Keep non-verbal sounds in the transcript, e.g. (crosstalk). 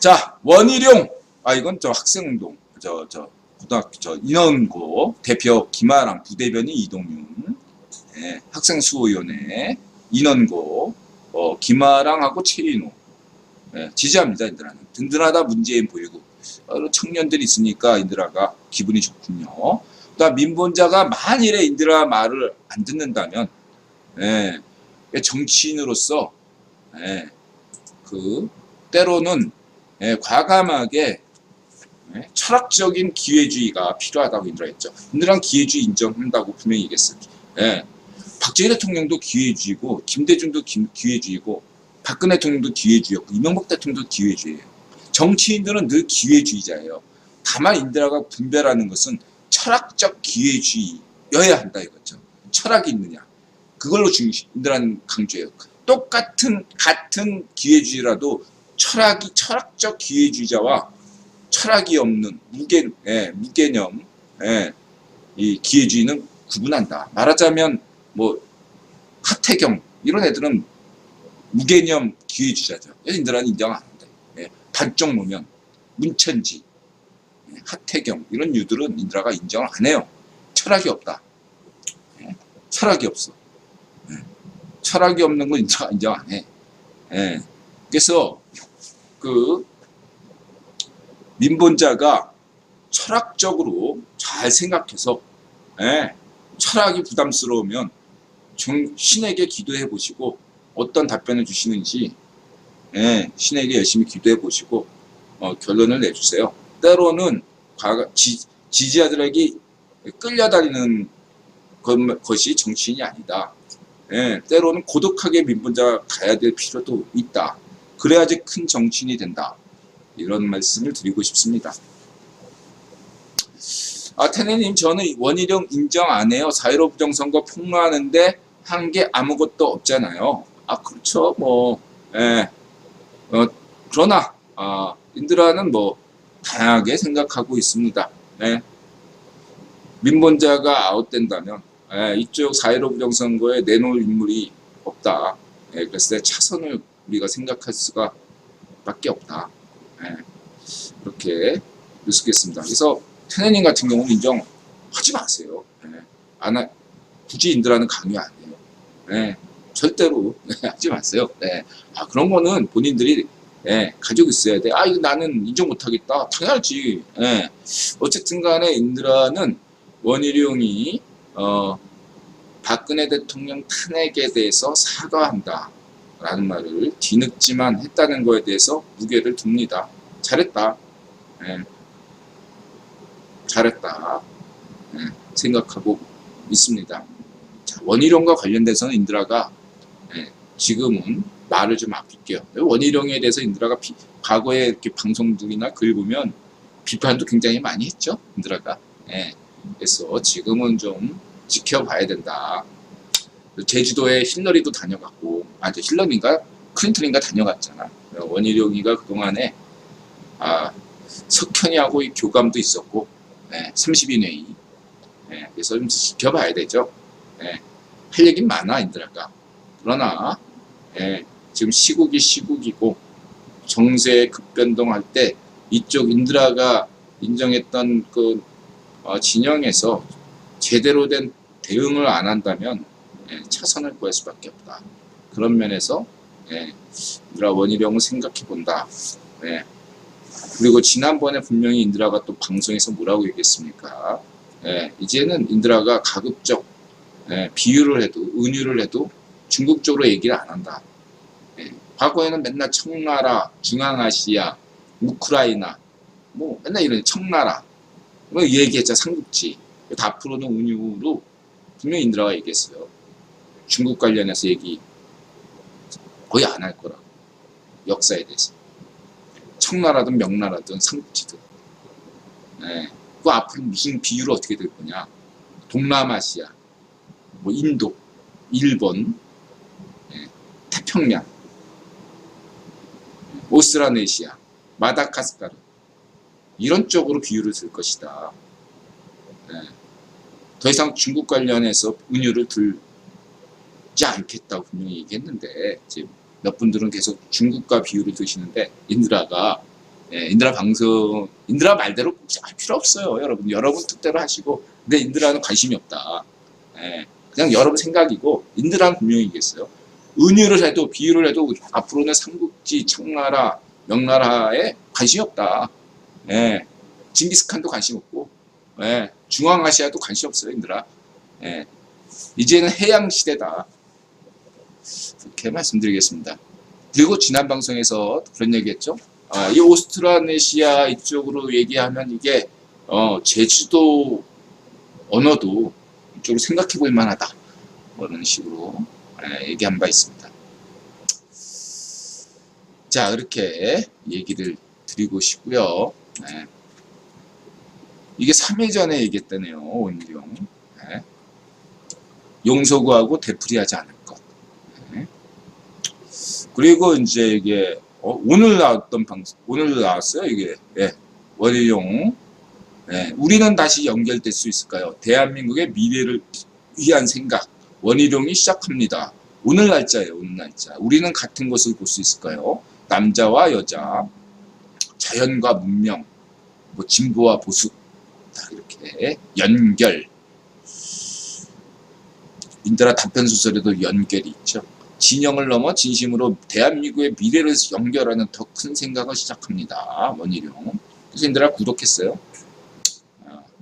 자, 원희룡. 아, 이건 저 학생운동. 저, 저, 고등학교 저 인원고 대표 김아랑 부대변인 이동윤. 예, 학생수호위원회 인원고 어, 김아랑하고 최인호. 예, 지지합니다, 인드라는. 든든하다 문재인 보이고. 어, 청년들이 있으니까 인드라가 기분이 좋군요. 그다음 민본자가 만일에 인드라 말을 안 듣는다면, 예, 정치인으로서 예, 그 때로는 예, 과감하게 예, 철학적인 기회주의가 필요하다고 인드라 했죠. 인드라는 기회주의 인정한다고 분명히 얘기했어요. 예, 박정희 대통령도 기회주의고 김대중도 김- 기회주의고 박근혜 대통령도 기회주의였고 이명박 대통령도 기회주의예요. 정치인들은 늘 기회주의자예요. 다만 인드라가 분별하는 것은 철학적 기회주의여야 한다 이거죠. 철학이 있느냐. 그걸로 인드라는 강조해요. 똑같은 같은 기회주의라도 철학이 철학적 기회주의자와 철학이 없는 무개 예, 무개념 예, 이 기회주의는 구분한다. 말하자면 뭐 하태경 이런 애들은 무개념 기회주의자죠. 인들은 인정 안 한다. 예, 반쪽 노면 문천지 예, 하태경 이런 유들은 인드라가 인정을 안 해요. 철학이 없다. 예, 철학이 없어. 예, 철학이 없는 건 인정, 인정 안 해. 예, 그래서 그 민본자가 철학적으로 잘 생각해서 예, 철학이 부담스러우면 정- 신에게 기도해 보시고 어떤 답변을 주시는지 예, 신에게 열심히 기도해 보시고 어, 결론을 내주세요. 때로는 과거- 지, 지지자들에게 끌려다니는 것- 것이 정치인이 아니다. 예, 때로는 고독하게 민본자가 가야 될 필요도 있다. 그래야지 큰 정치인이 된다. 이런 말씀을 드리고 싶습니다. 아, 테네님, 저는 원희룡 인정 안 해요. 4.15 부정선거 폭로하는데 한 게 아무것도 없잖아요. 아, 그렇죠. 뭐, 예. 어, 그러나, 아, 인드라는 뭐, 다양하게 생각하고 있습니다. 예. 민본자가 아웃된다면, 예, 이쪽 4.15 부정선거에 내놓을 인물이 없다. 예, 때 차선을 우리가 생각할 수가 밖에 없다. 예, 이렇게 느끼겠습니다. 그래서 테네님 같은 경우는 인정하지 마세요. 예, 안 하, 굳이 인드라는 강요 안 해요. 예, 절대로 (laughs) 하지 마세요. 예, 아, 그런 거는 본인들이 예, 가지고 있어야 돼. 아, 이거 나는 인정 못하겠다. 당연하지. 예. 어쨌든 간에 인드라는 원희룡이 어, 박근혜 대통령 탄핵에 대해서 사과한다. 라는 말을 뒤늦지만 했다는 거에 대해서 무게를 둡니다. 잘했다. 예. 잘했다. 예. 생각하고 있습니다. 자, 원희룡과 관련돼서는 인드라가 예, 지금은 말을 좀 아낄게요. 원희룡에 대해서 인드라가 비- 과거에 이렇게 방송들이나 글 보면 비판도 굉장히 많이 했죠. 인드라가. 예. 그래서 지금은 좀 지켜봐야 된다. 제주도에 힐러리도 다녀갔고, 아, 저 힐러리인가? 클린턴인가 다녀갔잖아. 원희룡이가 그동안에, 아, 석현이하고 이 교감도 있었고, 예, 30인 회의. 예, 그래서 좀 지켜봐야 되죠. 예, 할 얘기는 많아, 인드라가. 그러나, 예, 지금 시국이 시국이고, 정세 급변동할 때, 이쪽 인드라가 인정했던 그, 어, 진영에서 제대로 된 대응을 안 한다면, 예, 차선을 구할 수밖에 없다. 그런 면에서 예, 인드라 원희룡을 생각해 본다. 예. 그리고 지난번에 분명히 인드라가 또 방송에서 뭐라고 얘기했습니까? 예, 이제는 인드라가 가급적 예, 비유를 해도 은유를 해도 중국 쪽으로 얘기를 안 한다. 예, 과거에는 맨날 청나라, 중앙아시아, 우크라이나 뭐 맨날 이런 청나라 뭐 얘기했잖아 삼국지. 다 앞으로는 은유로 분명히 인드라가 얘기했어요. 중국 관련해서 얘기 거의 안 할 거라고. 역사에 대해서. 청나라든 명나라든 삼국지든. 네. 그 앞으로 무슨 비유로 어떻게 될 거냐. 동남아시아, 뭐 인도, 일본, 예, 태평양, 오스트라네시아, 마다카스카르 이런 쪽으로 비유를 들 것이다. 예. 더 이상 중국 관련해서 은유를 들 지 않겠다고 분명히 얘기했는데 지금 몇 분들은 계속 중국과 비유를 드시는데 인드라가 예, 인드라 방송, 인드라 말대로 꼭할 필요 없어요, 여러분. 여러분 뜻대로 하시고, 근데 인드라는 관심이 없다. 예, 그냥 여러분 생각이고, 인드라는 분명히 있겠어요. 은유를 해도, 비유를 해도, 앞으로는 삼국지, 청나라, 명나라에 관심이 없다. 예, 징기스칸도 관심 없고, 예, 중앙아시아도 관심 없어요, 인드라. 예, 이제는 해양 시대다. 이렇게 말씀드리겠습니다. 그리고 지난 방송에서 그런 얘기했죠. 아, 이 오스트라네시아 이쪽으로 얘기하면 이게 어, 제주도 언어도 이쪽으로 생각해 볼 만하다. 뭐 이런 식으로 예, 얘기한 바 있습니다. 자, 이렇게 얘기를 드리고 싶고요. 예. 이게 3회 전에 얘기했다네요, 오늘용. 예. 용서구하고 되풀이하지 않을 것. 예. 그리고 이제 이게 어, 오늘 나왔던 방송, 오늘 나왔어요, 이게. 예. 원희용. 예. 우리는 다시 연결될 수 있을까요? 대한민국의 미래를 위한 생각. 원희룡이 시작합니다. 오늘 날짜예요, 오늘 날짜. 우리는 같은 것을 볼 수 있을까요? 남자와 여자, 자연과 문명, 뭐 진보와 보수, 다 이렇게 연결. 인드라 단편 소설에도 연결이 있죠. 진영을 넘어 진심으로 대한민국의 미래를 연결하는 더 큰 생각을 시작합니다. 원희룡. 그래서 인드라 구독했어요.